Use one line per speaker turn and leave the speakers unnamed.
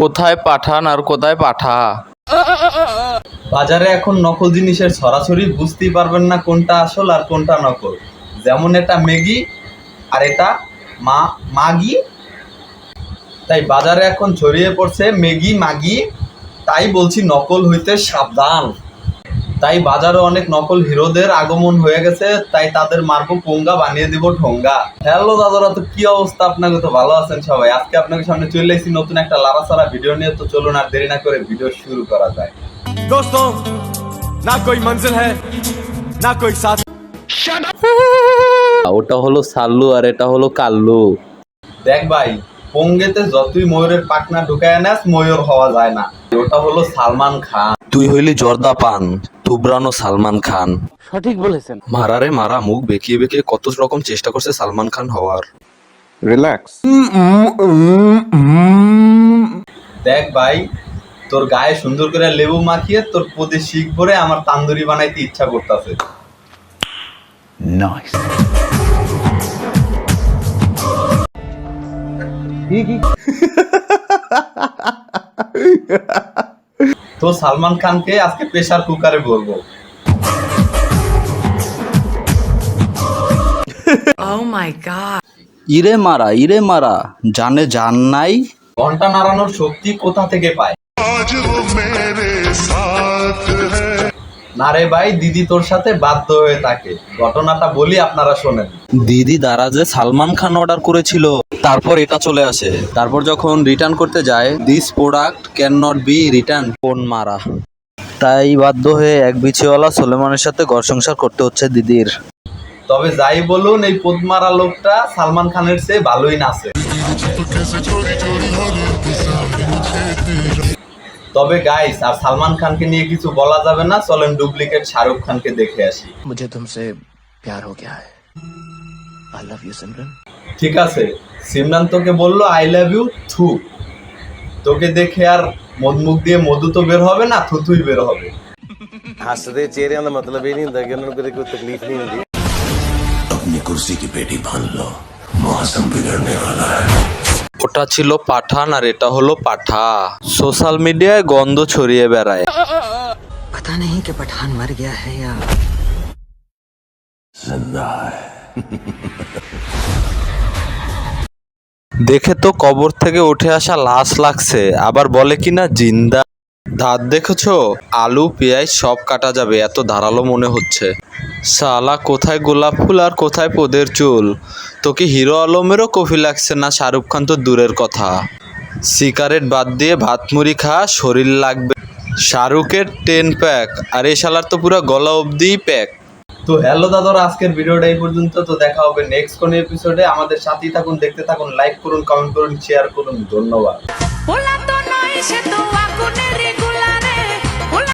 কোথায় পাঠান আর কোথায় পাঠা?
বাজারে এখন নকল জিনিসের সরাসরি বুঝতেই পারবেন না কোনটা আসল আর কোনটা নকল। যেমন এটা ম্যাগি আর এটা মা, মাগি। তাই বাজারে এখন ছড়িয়ে পড়ছে ম্যাগি, মাগি। তাই বলছি নকল হইতে সাবধান। তাই বাজারে অনেক নকল হিরোদের আগমন হয়ে গেছে তাই তাদের মারবো পোঙ্গা বানিয়ে দিব ঠোঙ্গা হ্যালো দাদারা তো কি অবস্থা আপনাকে তো ভালো আছেন সবাই আজকে আপনাকে সামনে চলে এসেছি নতুন একটা লারাসারা ভিডিও নিয়ে তো চলুন আর দেরি না করে ভিডিও শুরু করা যায়
दोस्तों ना कोई मंजिल है ना कोई साथ
ওটা হলো সাল্লু আর এটা হলো কাল্লু
দেখ ভাই পঙ্গেতে যতই ময়ূরের পাখনা ঢুকায় নাস ময়ূর হওয়া যায় না ওটা হলো সালমান খান
তুই হইলি জর্দা পান তুবরানো সালমান খান। সঠিক বলেছেন। মারারে মারা মুখ বেঁকিয়ে বেঁকিয়ে কত রকম চেষ্টা করছে সালমান খান হওয়ার।
Relax.
দেখ ভাই তোর গায়ে সুন্দর করে লেবু মাখিয়ে তোর পদে শিখ ভরে আমার তান্দুরি বানাইতে ইচ্ছা করতেছে। তো সালমান খানকে আজকে প্রেশার কুকারে বলব।
Oh my god.
ইরে মারা ইরে মারা জানে জান নাই?
ঘণ্টা নাড়ানোর শক্তি কোথা থেকে পায়? না রে ভাই দিদি তোর সাথে বাধ্য হয়ে থাকে। ঘটনাটা বলি আপনারা শোনেন।
দিদি দারাজে সালমান খান অর্ডার করেছিল তারপর এটা চলে আসে। তারপর যখন রিটার্ন করতে যায় this product can not be return phone মারা। তাই বাধ্য হয়ে এক বিছিওয়ালা সোলেমানের সাথে ঘর সংসার করতে হচ্ছে দিদির।
তবে যাই বলুন এই পদ্মারা লোকটা সালমান খানের চেয়ে ভালোই নাচে। তবে গাইস আর সালমান খানকে নিয়ে কিছু বলা যাবে না চলেন ডুপ্লিকেট শাহরুখ খানকে দেখে আসি
मुझे तुमसे प्यार हो गया है आई लव यू सिमरन
ঠিক আছে সিমরান তোকে বললো আই লাভ ইউ থু তোকে দেখে আর মদ মুখ দিয়ে মধু তো বের হবে না থুথুই বের হবে
ਹੱਸਦੇ ਚਿਹਰਿਆਂ ਦਾ ਮਤਲਬ ਇਹ ਨਹੀਂ ਹੁੰਦਾ ਕਿ ਉਹਨਾਂ ਨੂੰ ਕਦੇ ਕੋਈ ਤਕਲੀਫ ਨਹੀਂ ਹੁੰਦੀ
ওটা ছিল পাঠান আর এটা হলো পাঠা সোশ্যাল মিডিয়ায় গন্ধ ছড়িয়ে বেড়ায়
पता नहीं कि पठान मर गया है या
দেখে তো কবর থেকে উঠে আসা লাশ লাগছে আবার বলে কিনা জিন্দা দাঁত দেখেছো আলু পেঁয়াজ সব কাটা যাবে এত ধারালো মনে হচ্ছে সালা কোথায় গোলাপ ফুল আর কোথায় পদের চুল? তোকে হিরো আলমেরও কফি লাগছে না শাহরুখ খান তো দূরের কথা। সিগারেট বাদ দিয়ে ভাত মুড়ি খা শরীর লাগবে। শাহরুখের টেন প্যাক আর এই শালার তো পুরো গলা অবধি প্যাক
তো হ্যালো দাদারা আজকের ভিডিওটা এই পর্যন্ত। তো দেখা হবে নেক্সট কোন এপিসোডে আমাদের সাথেই থাকুন দেখতে থাকুন লাইক করুন কমেন্ট করুন শেয়ার করুন। ধন্যবাদ।